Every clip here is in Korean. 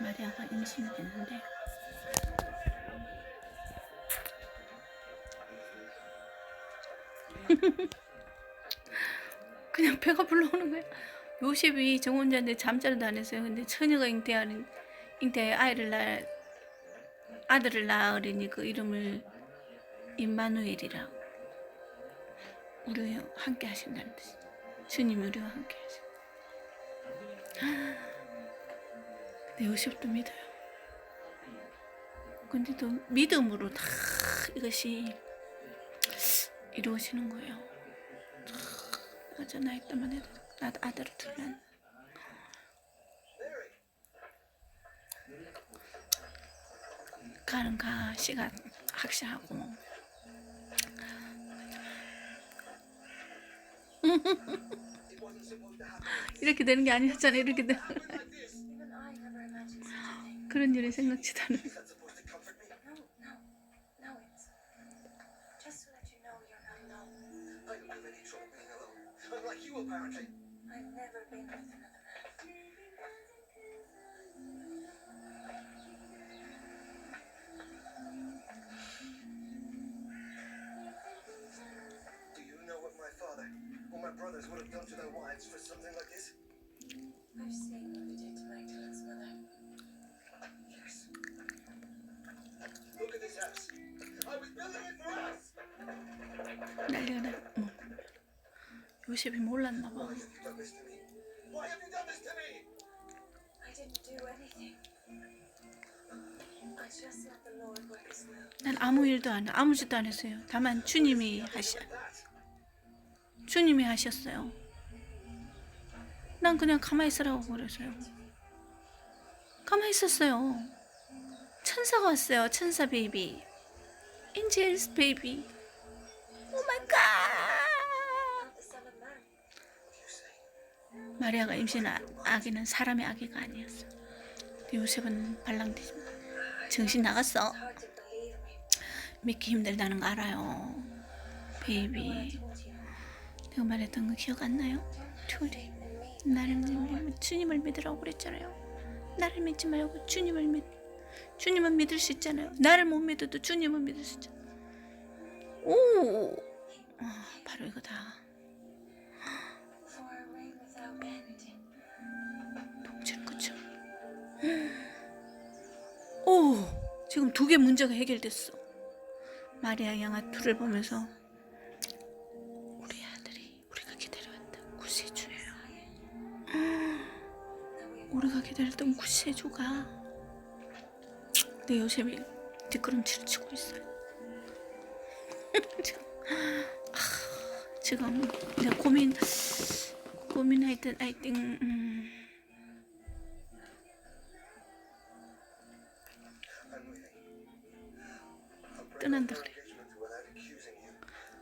마리아가 임신이 됐는데 그냥 배가 불러오는 거야. 요셉이 정혼자인데 잠자리도 안 했어요. 근데 처녀가 잉태하는 잉태 아이를 낳 아들을 낳으려니 그 이름을 임마누엘이라 우리와 함께 하신다는 뜻이 주님이 우리와 함께 하신 내 요셉도 믿어요. 근데 또 믿음으로 다 이것이 이루어지는 거예요. 맞아 나 있다만 해도 나도 아들을 두면 가는 가 시간 학시하고 이렇게 되는 게 아니었잖아 이렇게 되 Even I never imagined such a thing. 그런 일이 생각지도 않아 you, apparently. I've never been with another would done to their wives for something like this? I've seen what they did to Magdalene's mother. Yes. Look at this house. I was building it for us. 나 어머. 요셉이 몰랐나 봐 Why have you done this to me? Why have you done this to me? I didn't do anything. I just let the Lord work his will. 난 아무 일도 안 아무 짓도 안 했어요 다만 주님이 That. 주님이 하셨어요. 난 그냥 가만히 있으라고 그랬어요. 가만히 있었어요. 천사가 왔어요. 천사 베이비. 엔젤스 베이비. 오 마이 갓. 마리아가 임신한 아기는 사람의 아기가 아니었어 요셉은 발랑되지 마 정신 나갔어. 믿기 힘들다는 거 알아요. 베이비. 내가 말했던 거 기억 안 나요? 둘이. 나를 믿으면 주님을 믿으라고 그랬잖아요. 나를 믿지 말고 주님을 믿. 주님은 믿을 수 있잖아요. 나를 못 믿어도 주님은 믿을 수 있잖아요. 오, 아, 바로 이거다. 오, 지금 두 개 문제가 해결됐어. 마리아 양아 둘을 보면서 기다렸던 구세주가 내 요셉이 뒷걸음질을 치고 있어요. 지금, 아, 내가 고민 고민할 때 I think 음, 떠난다 그래.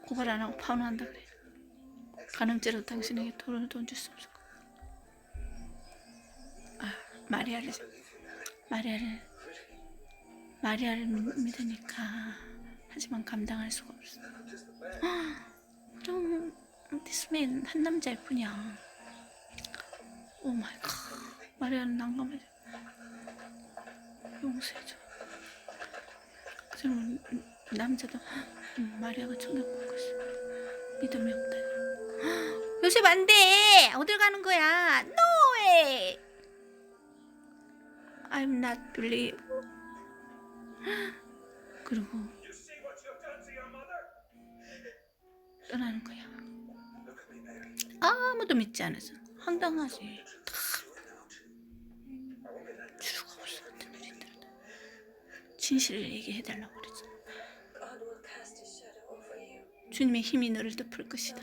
고발 안 하고 파혼한다 그래. 가늠죄로 당신에게 돈을 돈줄 수. 아, 마리아를 마리아를 마리아를 믿- 믿으니까 하지만 감당할 수가 없어. 그럼 this man 한 남자일 뿐이야. 오 마이 갓. 마리아는 난감해. 용서해줘. 그럼 남자도 음, 마리아가 충격받고 있어. 믿음이 없다. 요셉 안 돼. 어딜 가는 거야? Way. I'm not believe. 그리고? 떠나는 거야. 아무도 믿지 않았어. 황당하지. 다 주가. 듣는 힘들다. 진실을 얘기해달라고 그랬어. 주님의 힘이 너를 덮을 것이다.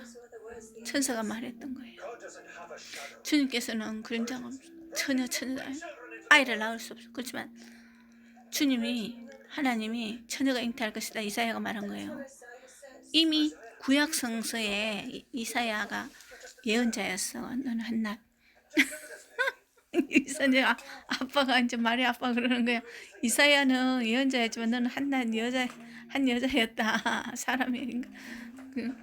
천사가 말했던 거예요. 주님께서는 그림자가 없- 전혀 전혀 아이를 낳을 수 없어. 그렇지만 주님이 하나님이 처녀가 잉태할 것이다. 이사야가 말한 거예요. 이미 구약 성서에 이- 이사야가 예언자였어. 너는 한낱. 이사야 아빠가 이제 말이 아빠 그러는 거야. 이사야는 예언자였지만 너는 한낱 여자 한 여자였다. 사람이 그